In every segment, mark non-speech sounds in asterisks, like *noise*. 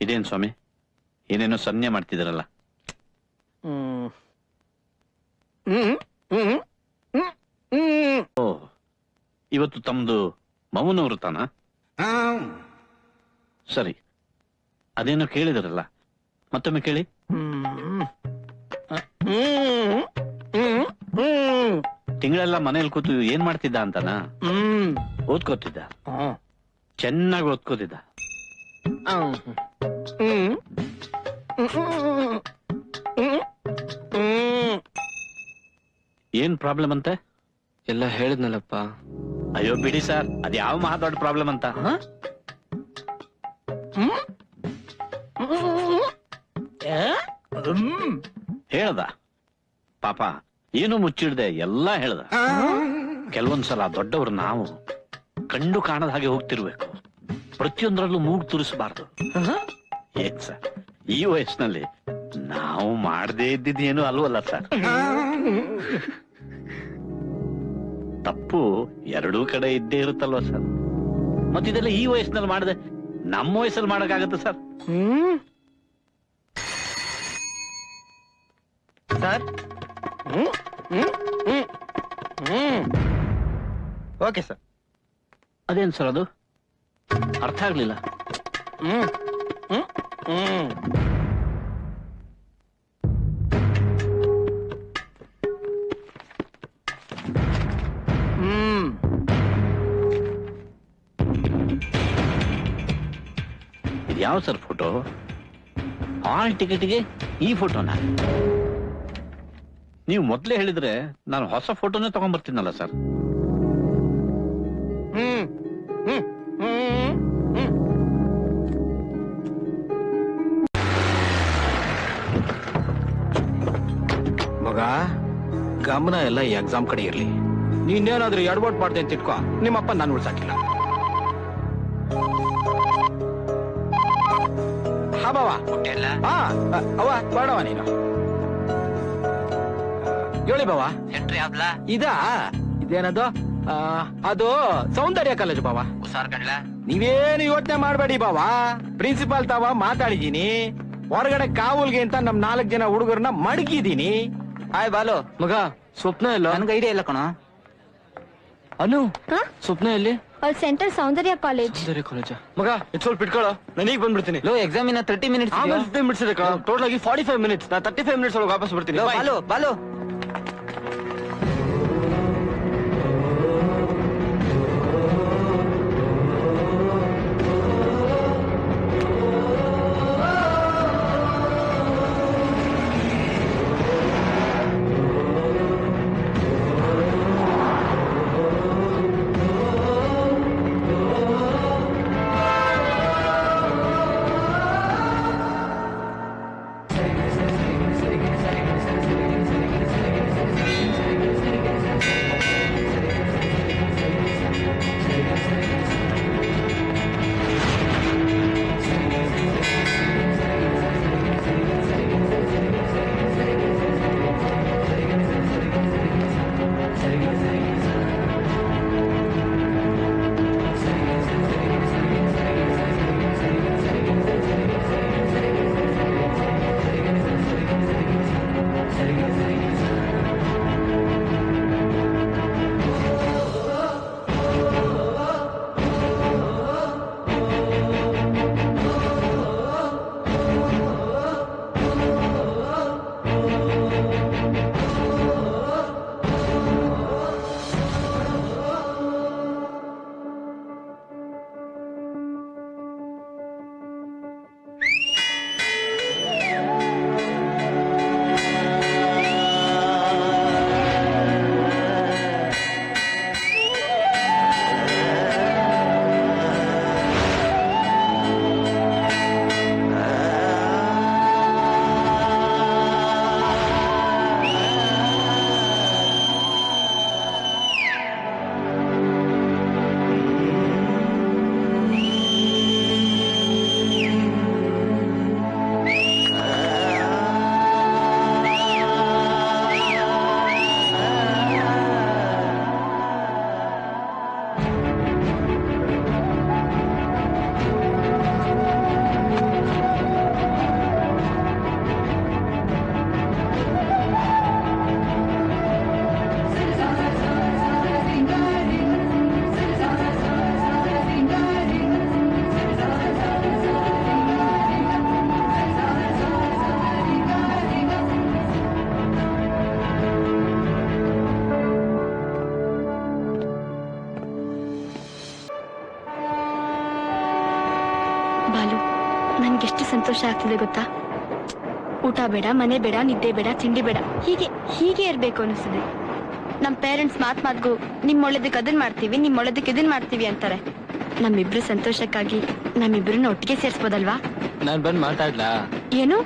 ಇದೇನ್ ಸ್ವಾಮಿ? ಏನೇನೋ ಸನ್ನೆ ಮಾಡ್ತಿದಾರಲ್ಲ. ಹ್ಮ್. ಹ್ಮ್ ಹ್ಮ್ ಹ್ಮ್ ಹ್ಮ್ ಓ ಇವತ್ತು ತಮ್ದು ಮೌನ ವೃತಾನ ಸರಿ. ಅದೇನೋ ಕೇಳಿದಾರಲ್ಲ. ಮತ್ತೊಮ್ಮೆ ಕೇಳಿ. ತಿಂಗಳೆಲ್ಲ ಮನೇಲಿ ಕೂತು ಏನ್ ಮಾಡ್ತಿದ್ದ ಅಂತಾನ? ಹ್ಮ್. ಓದ್ಕೋತಿದ್ದ? ಹ್ಮ್ ಚೆನ್ನಾಗಿ ಓದ್ಕೋತಿದ್ದ. ಏನ್ ಪ್ರಾಬ್ಲಮ್ ಅಂತೆ? ಎಲ್ಲ ಹೇಳಿದ್ನಲ್ಲಪ್ಪ. ಅಯ್ಯೋ ಬಿಡಿ ಸರ್. ಅದ್ ಯಾವ ಮಹಾ ದೊಡ್ಡ ಪ್ರಾಬ್ಲಮ್ ಅಂತ. ಹೇಳ್ದ. ಪಾಪ ಏನು ಮುಚ್ಚಿಡ್ದೆ ಎಲ್ಲಾ ಹೇಳ್ದ. ಕೆಲವೊಂದ್ಸಲ ದೊಡ್ಡವ್ರು ನಾವು ಕಂಡು ಕಾಣದ ಹಾಗೆ ಹೋಗ್ತಿರ್ಬೇಕು. ಪ್ರತಿಯೊಂದರಲ್ಲೂ ಮೂಗ್ ತುರಿಸಬಾರ್ದು? ಏನ್ ಸರ್? ಈ ವಯಸ್ಸಿನಲ್ಲಿ ನಾವು ಮಾಡದೇ ಇದ್ದಿದ್ದೇನು ಅಲ್ವಲ್ಲ ಸರ್? ತಪ್ಪು ಎರಡೂ ಕಡೆ ಇದ್ದೇ ಇರುತ್ತಲ್ವ ಸರ್? ಮತ್ತಿದೆಲ್ಲ ಈ ವಯಸ್ಸಿನಲ್ಲಿ ಮಾಡದೆ ನಮ್ಮ ವಯಸ್ಸಲ್ಲಿ ಮಾಡಕ್ಕಾಗತ್ತೆ sir? Hmm. Sir? Hmm? Hmm? Hmm? ಹ್ಮ್? Okay sir. ಅದೇನ್ ಸರ್ ಅದು? ಅರ್ಥ ಆಗ್ಲಿಲ್ಲ. ಹ್ಮ್. ಹ್ಮ್. ಹ್ಮ್. ಹ್ಮ್. ಇದು ಯಾವ ಸರ್ ಫೋಟೋ? ಹಾಲ್ ಟಿಕೆಟ್ಗೆ ಈ ಫೋಟೋನ? ನೀವು ಮೊದ್ಲೇ ಹೇಳಿದ್ರೆ ನಾನು ಹೊಸ ಫೋಟೋನೇ ತಗೊಂಡ್ಬರ್ತೀನಲ್ಲ ಸರ್. ಹ್ಮ್ ಹ್ಮ್. ಗಮನ ಎಲ್ಲ ಈ ಎಕ್ಸಾಮ್ ಕಡೆ ಇರ್ಲಿ. ನೀನೇನಾದ್ರೂ ಎಡವಟ್ ಮಾಡ್ದೆ ಅಂತ ಇಟ್ಕೋ. ನಿಮ್ಮಪ್ಪ ನಾನು ಉಳ್ಸಾಕಿಲ್ಲ. ಹಾ ಬಾವ. ಬೇಡವ ನೀನು. ಹೇಳಿ ಬಾವ. ಇದಾ? ಇದೇನದು? ಆ, ಅದು ಸೌಂದರ್ಯ ಕಾಲೇಜ್ ಬಾವ. ಹುಷಾರ್ ಕಡ್ಲ ನೀವೇನು ಯೋಚನೆ ಮಾಡಬೇಡಿ ಬಾವ. ಪ್ರಿನ್ಸಿಪಾಲ್ ತಾವ ಮಾತಾಡಿದೀನಿ ಹೊರಗಡೆ ಕಾವಲ್ಗೆ ಅಂತ ನಮ್ ನಾಲ್ಕು ಜನ ಹುಡುಗರನ್ನ ಮಡಗಿದೀನಿ ಹಾಯ್ ಬಾಲು ಮಗ ಸ್ವಪ್ನ ಇಲ್ಲ? ನನ್ಗೆ ಐಡಿಯಾ ಇಲ್ಲ ಕಣ. ಅನು ಹಾ? ಸ್ವಪ್ನ ಎಲ್ಲಿ? ಅವ್ರ ಸೆಂಟರ್ ಸೌಂದರ್ಯ ಕಾಲೇಜ್. ಸರಿ ಕಾಲೇಜ? ಮಗ ಇದು ಸ್ವಲ್ಪ ಇಟ್ಕೊಳ್ಳೋ ನಾನು ಈಗ ಬಂದ್ಬಿಡ್ತೀನಿ. ಲೋ ಎಕ್ಸಾಮ್ ಇನ್ನ ತರ್ಟಿ ಮಿನಿಟ್ಸ್ ಆಮೇಲೆ ಫಿಫ್ಟೀನ್ ಮಿನಿಟ್ಸ್ ಇದೆ ಟೋಟಲ್ ಆಗಿ ಫಾರ್ಟಿ ಫೈವ್ ಮಿನಿಟ್ಸ್ ನಾ ತರ್ಟಿ ಫೈವ್ ಮಿನಿಟ್ಸ್ ಒಳಗೆ ವಾಪಸ್ ಬರ್ತೀನಿ. ಬಾಲು ಬಾಲು. ಬಾಲು ಸಂತೋಷ ಆಗ್ತಿದೆ ಗೊತ್ತಾ? ಊಟ ಬೇಡ ಮನೆ ಬೇಡ ನಿದ್ದೆ ಬೇಡ ತಿಂಡಿ ಬೇಡ ಹೀಗೆ ಹೀಗೆ ಇರ್ಬೇಕು ಅನಿಸ್ತದೆ ನಮ್ ಪೇರೆಂಟ್ಸ್ ಮಾತ್ ಮಾತ್ಗೂ ನಿಮ್ ಒಳ್ಳೇದಕ್ಕೆ ಅದನ್ ಮಾಡ್ತೀವಿ ನಿಮ್ ಒಳ್ಳೇದಕ್ಕೆ ಇದನ್ ಮಾಡ್ತೀವಿ ಅಂತಾರೆ. ನಮ್ಮಿಬ್ರು ಸಂತೋಷಕ್ಕಾಗಿ ನಮ್ಮಿಬ್ರನ್ನ ಒಟ್ಟಿಗೆ ಸೇರ್ಸ್ಬೋದಲ್ವಾ? ನಾನ್ ಬಂದ್ ಮಾತಾಡ್ಲಾ? ಏನು?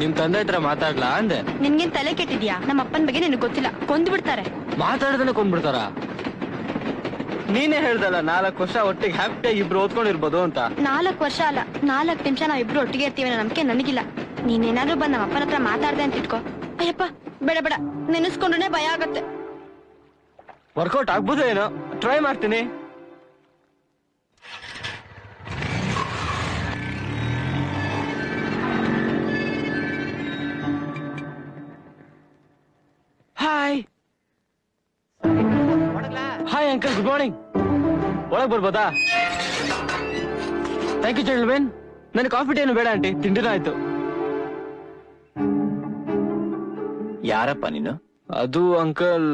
ನಿಮ್ ತಂದೆ ಹತ್ರ ಮಾತಾಡ್ಲಾ ಅಂದೆ? ನಿನ್ಗೇನ್ ತಲೆ ಕೆಟ್ಟಿದ್ಯಾ? ನಮ್ಮ ಅಪ್ಪನ ಬಗ್ಗೆ ನಿನಗೆ ಗೊತ್ತಿಲ್ಲ ಕೊಂದ್ಬಿಡ್ತಾರೆ. ಮಾತಾಡ್ದನೆ ಕೊಂಡ್ಬಿಡ್ತಾರ ನೀನೇ ಹೇಳ್ದಲ್ಲ ನಾಲ್ಕು ವರ್ಷ ಒಟ್ಟಿಗೆ ಹ್ಯಾಪಿಯಾಗಿ ಇಬ್ರು ಓದ್ಕೊಂಡಿರ್ಬೋದು ಅಂತ. ನಾಲ್ಕು ವರ್ಷ ಅಲ್ಲ ನಾಲ್ಕು ನಿಮಿಷ ನಾವ್ ಇಬ್ರು ಒಟ್ಟಿಗೆ ಇರ್ತೀವಿ ಅನ್ನೋ ನಂಬಿಕೆ ನನಗಿಲ್ಲ. ನೀನೇನಾದ್ರೂ ಬಂದ್ ನಮ್ಮ ಅಪ್ಪನ ಹತ್ರ ಮಾತಾಡ್ದೆ ಅಂತ ಇಟ್ಕೋ. ಅಯ್ಯಪ್ಪ ಬೇಡ ಬೇಡ ನೆನೆಸ್ಕೊಂಡ್ರೆ ಭಯ ಆಗತ್ತೆ. ವರ್ಕೌಟ್ ಆಗ್ಬೋದು ಏನೋ? ಟ್ರೈ ಮಾಡ್ತೀನಿ. Hi hi uncle good morning ಒಳಗ್ ಬರ್ಬೋದಾ? ಥ್ಯಾಂಕ್ ಯು ಚೆಂಡ್ಮೆನ್ ನನಗೆ ಕಾಫಿ ಟೀನು ಬೇಡ ಆಂಟಿ. ತಿಂಡಿನ ಆಯ್ತು. ಯಾರಪ್ಪ ನೀನು? ಅದು ಅಂಕಲ್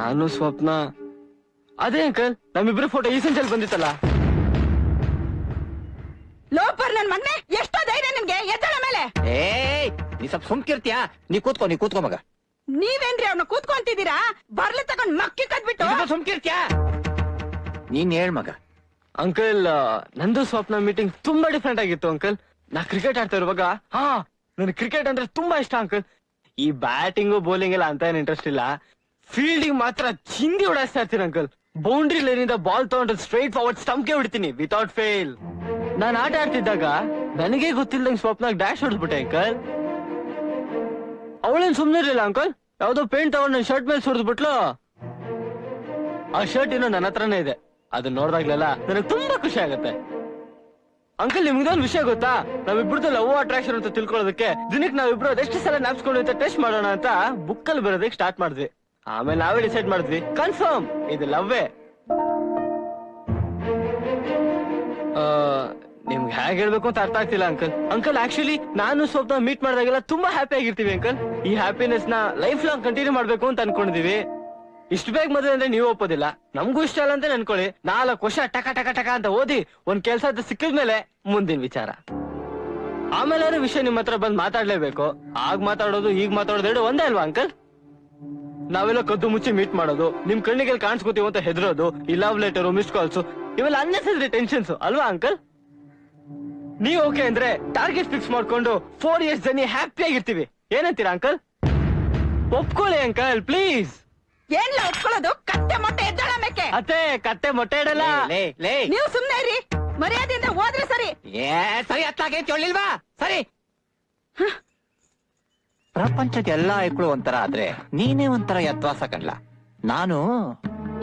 ನಾನು ಸ್ವಪ್ನ. ಅದೇ ಅಂಕಲ್ ನಮ್ಮಿಬ್ರು ಫೋಟೋ ಈ ಸಂಚಲ್ ಬಂದಿತ್ತಲ್ಲ. ಲೋಪರ್ ನನ್ ಮಗ್ನೆ ಎಷ್ಟೋ ಧೈರ್ಯ ನಿಮ್ಗೆ ಎದ್ದಳ ಮೇಲೆ. ಏಯ್ ನೀ ಸ್ವಲ್ಪ ಸುಮ್ಕಿರ್ತೀಯಾ? ನೀ ಕೂತ್ಕೋ ನೀ ಕೂತ್ಕೋ ಮಗ. ನೀವೇನ್ರಿ ಅವ್ನ ಕೂತ್ಕೊಂತಿದ್ದೀರಾ? ಬರ್ಲ ತಗೊಂಡ್ ಮಕ್ಕಿ ಕದ್ಬಿಟ್ಟು ಸುಮ್ಕಿರ್ತೀಯಾ? ನೀನ್ ಹೇಳ್ ಮಗ. ಅಂಕಲ್ ನಂದು ಸ್ವಪ್ನ ಮೀಟಿಂಗ್ ತುಂಬಾ ಡಿಫ್ರೆಂಟ್ ಆಗಿತ್ತು ಅಂಕಲ್. ನಾ ಕ್ರಿಕೆಟ್ ಆಡ್ತಾ ಇರುವಾಗ ಹಾ ನನ್ ಕ್ರಿಕೆಟ್ ಅಂದ್ರೆ ತುಂಬಾ ಇಷ್ಟ ಅಂಕಲ್. ಈ ಬ್ಯಾಟಿಂಗು ಬೌಲಿಂಗ್ ಎಲ್ಲ ಅಂತ ಏನ್ ಇಂಟ್ರೆಸ್ಟ್ ಇಲ್ಲ. ಫೀಲ್ಡಿಂಗ್ ಮಾತ್ರ ಚಿಂದಿ ಹೊಡಾಯಿಸ್ತಾ ಇರ್ತೀನಿ ಅಂಕಲ್. ಬೌಂಡ್ರಿ ಲೈನಿಂದ ಬಾಲ್ ತಗೊಂಡ್ರೆ ಸ್ಟ್ರೈಟ್ ಫಾರ್ವರ್ಡ್ ಸ್ಟಂಪ್ಗೆ ಹೊಡಿತೀನಿ ವಿತೌಟ್ ಫೇಲ್ ನಾನ್ ಆಟ ಆಡ್ತಿದ್ದಾಗ ನನಗೆ ಗೊತ್ತಿಲ್ಲದಂಗೆ ಸ್ವಪ್ನಾಗ ಡ್ಯಾಶ್ ಹೊಡೆದ್ಬಿಟ್ಟೆ ಅಂಕಲ್. ಅವಳೇನ್ ಸುಮ್ನೆ ಇರಲಿಲ್ಲ ಅಂಕಲ್ ಯಾವ್ದೋ ಪೇಂಟ್ ತಗೊಂಡ್ ನನ್ ಶರ್ಟ್ ಮೇಲೆ ಸುರಿದ್ಬಿಟ್ಲು ಆ ಶರ್ಟ್ ಇನ್ನು ನನ್ನ ಹತ್ರನೇ ಇದೆ. ಅದನ್ನ ನೋಡ್ದಾಗ್ಲೆಲ್ಲ ನನಗ್ ತುಂಬಾ ಖುಷಿ ಆಗತ್ತೆ. ಅಂಕಲ್ ನಿಮ್ಗೊಂದ್ ವಿಷಯ ಗೊತ್ತಾ? ನಾವಿಬ್ರದ್ದು ಲವ್ ಅಟ್ರಾಕ್ಷನ್ ಅಂತ ತಿಳ್ಕೊಳ್ಳೋದಕ್ಕೆ ದಿನಕ್ಕೆ ನಾವಿಬ್ರು ಅದೆಷ್ಟು ಸಲ ನಾಪ್ಸ್ಕೊಂಡು ಅಂತ ಟೆಸ್ಟ್ ಮಾಡೋಣ ಅಂತ ಬುಕ್ ಅಲ್ಲಿ ಬರೋದಕ್ಕೆ ಸ್ಟಾರ್ಟ್ ಮಾಡಿದ್ವಿ. ಆಮೇಲೆ ನಾವೇ ಡಿಸೈಡ್ ಮಾಡಿದ್ವಿ. ಕನ್ಫರ್ಮ್ ಇದು ಲವ್ವೇ ನಿಮ್ಗೆ ಹೇಗೆ ಹೇಳ್ಬೇಕು ಅಂತ ಅರ್ಥ ಆಗ್ತಿಲ್ಲ, ಅಂಕಲ್. ಅಂಕಲ್ ಆಕ್ಚುಲಿ ನಾನು ಸ್ವಲ್ಪ ಮೀಟ್ ಮಾಡಿದಾಗೆಲ್ಲ ತುಂಬಾ ಹ್ಯಾಪಿ ಆಗಿರ್ತೀವಿ, ಅಂಕಲ್. ಈ ಹ್ಯಾಪಿನೆಸ್ನ ಲೈಫ್ ಲಾಂಗ್ ಕಂಟಿನ್ಯೂ ಮಾಡ್ಬೇಕು ಅಂತ ಅನ್ಕೊಂಡಿದೀವಿ. ಇಷ್ಟು ಬೇಗ ಮದುವೆ ಅಂದ್ರೆ ನೀವು ಒಪ್ಪೋದಿಲ್ಲ. ನಮಗೂ ಇಷ್ಟ ಇಲ್ಲ ಅಂತ ಅನ್ಕೊಳ್ಳಿ. ನಾಲ್ಕು ವರ್ಷ ಟಕ ಟಕ ಟಕ ಅಂತ ಓದಿ ಒಂದ್ ಕೆಲ್ಸ ಅಂತ ಸಿಕ್ಕಿದ್ಮೇಲೆ ಮುಂದಿನ ವಿಚಾರ. ಆಮೇಲೆ ಅವ್ರ ವಿಷಯ ನಿಮ್ ಹತ್ರ ಬಂದ್ ಮಾತಾಡ್ಲೇಬೇಕು. ಆಗ ಮಾತಾಡೋದು ಈಗ ಮಾತಾಡೋದು ಒಂದೇ ಅಲ್ವಾ, ಅಂಕಲ್? ನಾವೆಲ್ಲ ಕದ್ದು ಮುಚ್ಚಿ ಮೀಟ್ ಮಾಡೋದು, ನಿಮ್ ಕಣ್ಣಿಗೆ ಕಾಣಿಸ್ಕೋತೀವಿ ಅಂತ ಹೆದರೋದು, ಈ ಲವ್ ಲೆಟರ್ ಮಿಸ್ ಕಾಲ್ಸ್ ಇವೆಲ್ಲ ಅನ್ನೆಸರಿ ಟೆನ್ಷನ್ಸ್ ಅಲ್ವಾ, ಅಂಕಲ್? ನೀವ್ ಓಕೆ ಅಂದ್ರೆ ಟಾರ್ಗೆಟ್ ಫಿಕ್ಸ್ ಮಾಡ್ಕೊಂಡು ಫೋರ್ ಇಯರ್ಸ್ ಜನಿ ಹ್ಯಾಪಿ ಆಗಿರ್ತೀವಿ. ಏನಂತೀರಾ ಅಂಕಲ್ ಒಪ್ಕೊಳ್ಳಿ ಅಂಕಲ್ ಪ್ಲೀಸ್ ಏನ್ಲ ಒಪ್ಕೊಳ್ಳೋದು? ಕತ್ತೆ ಮೊಟ್ಟೆ ಎದ್ದಾಳ ಮೇಕೆ? ಅತ್ತೆ ಕತ್ತೆ ಮೊಟ್ಟೆ ಇಡಲ್ಲ ಲೇ ಲೇ ನೀವು ಸುಮ್ನೆ ಇರಿ. ಮರ್ಯಾದೆಯಿಂದ ಹೋದ್ರೆ ಸರಿ. ಏ ಸರಿ ಅತ್ತಾಗೆ ಚೊಳ್ಳಿಲ್ವಾ ಸರಿ. ಪ್ರಪಂಚದ ಎಲ್ಲಾ ಐಕ್ಳು ಒಂಥರ ಆದ್ರೆ ನೀನೇ ಒಂಥರ ಎತ್ವಾಸ ಕಣ್ಲ. ನಾನು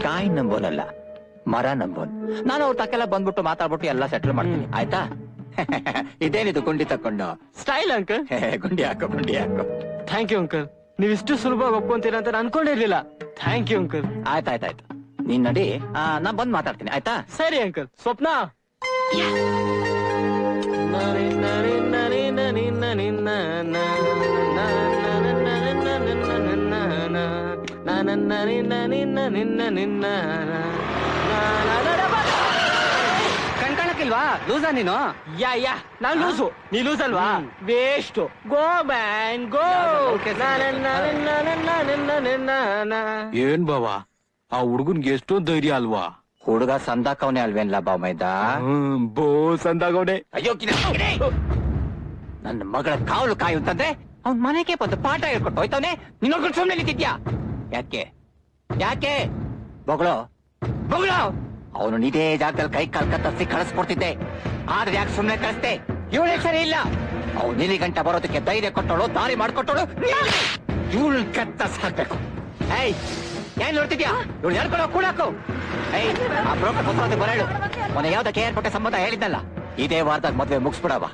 ಕಾಯಿ ನಂಬೋನಲ್ಲ ಮರ ನಂಬೋನ್. ನಾನು ಅವ್ರ ತಕ್ಕೆಲ್ಲ ಬಂದ್ಬಿಟ್ಟು ಮಾತಾಡ್ಬಿಟ್ಟು ಎಲ್ಲ ಸೆಟ್ಲ್ ಮಾಡ್ತೀನಿ. ಆಯ್ತಾ? *laughs* ಇದೇನಿದು ಗುಂಡಿ ತಕೊಂಡು ಸ್ಟೈಲ್ ಅಂಕಲ್ ಗುಂಡಿ ಹಾಕೋ ಗುಂಡಿ ಹಾಕೋ. ಥ್ಯಾಂಕ್ ಯು ಅಂಕಲ್ ನೀವ್ ಇಷ್ಟು ಸುಲಭವಾಗಿ ಒಪ್ಕೊಂತೀರಾ ಅಂತ ನಾನು ಅನ್ಕೊಂಡಿರ್ಲಿಲ್ಲ. ಥ್ಯಾಂಕ್ ಯು ಅಂಕಲ್ ಆಯ್ತಾಯ್ತಾಯ್ತು. ನೀನ್ ನಡಿ. ಆ, ನಾನ್ ಬಂದ್ ಮಾತಾಡ್ತೀನಿ ಆಯ್ತಾ? ಸರಿ ಅಂಕಲ್ ಸ್ವಪ್ನ? ಹಾಕಿಲ್ವಾ? ಲೂಸಾ ನೀನು? Yeah yeah. ನಾನ್ ಲೂಸು. ನೀ ಲೂಸ್ ಅಲ್ವಾ ವೇಸ್ಟ್. Go man go. ಏನ್ ಬಾವ? ಆ ಹುಡುಗನ್ಗೆ ಎಷ್ಟು ಧೈರ್ಯ ಅಲ್ವಾ? ಹುಡುಗ ಸಂದಾಕವನೆ ಅಲ್ವೇನ್ ಲಬಾ ಮೈದಾ? ಬೋ ಸಂದಾಗವನೆ. ಅಯ್ಯೋ ನನ್ನ ಮಗಳ ಕಾವಲು ಕಾಯಿ ಅಂತಂದ್ರೆ ಅವ್ನ್ ಮನೆಗೆ ಬಂದು ಪಾಠ ಹೇಳ್ಕೊಟ್ಟು ಹೋಯ್ತವನೆ. ನಿನ್ನ ಸುಮ್ಮನೆ ನಿಂತಿದ್ಯಾ? ಯಾಕೆ? ಯಾಕೆ? ಬೊಗಳು. ಬೊಗಳು. ಅವನು ಇದೇ ಜಾಗದಲ್ಲಿ ಕೈ ಕಾಲ್ ಕತ್ತರಿಸಿ ಕಳಿಸ್ಕೊಡ್ತಿದ್ದೆ. ಆದ್ರೆ ಯಾಕೆ ಸುಮ್ಮನೆ ಕಳಿಸ್ದೆ? ಇವಳೇ ಸರಿ ಇಲ್ಲ? ಅವ್ನು ನಿಲಿ ಗಂಟೆ ಬರೋದಕ್ಕೆ ಧೈರ್ಯ ಕೊಟ್ಟೋಳು ದಾರಿ ಮಾಡ್ಕೊಟ್ಟೋಳು ಇವಳು ಕತ್ತ ಸಾಕ್ಬೇಕು. ಏಯ್, ಏನ್ ನೋಡ್ತಿದ್ಯಾ? ಇವಳು ಹೇಳ್ಕೊಳೋ ಕೂಡಾಕು. ಏಯ್, ಆ ಬ್ರೋಕರ್ ಬರೋದು ಬರೇಳು. ಮೊನ್ನೆ ಯಾವ್ದಕ್ಕೆ ಏರ್ಪಟ್ಟ ಸಂಬಂಧ ಹೇಳಿದ್ನಲ್ಲ ಇದೇ ವಾರದಾಗ ಮದ್ವೆ ಮುಗಿಸ್ಬಿಡವ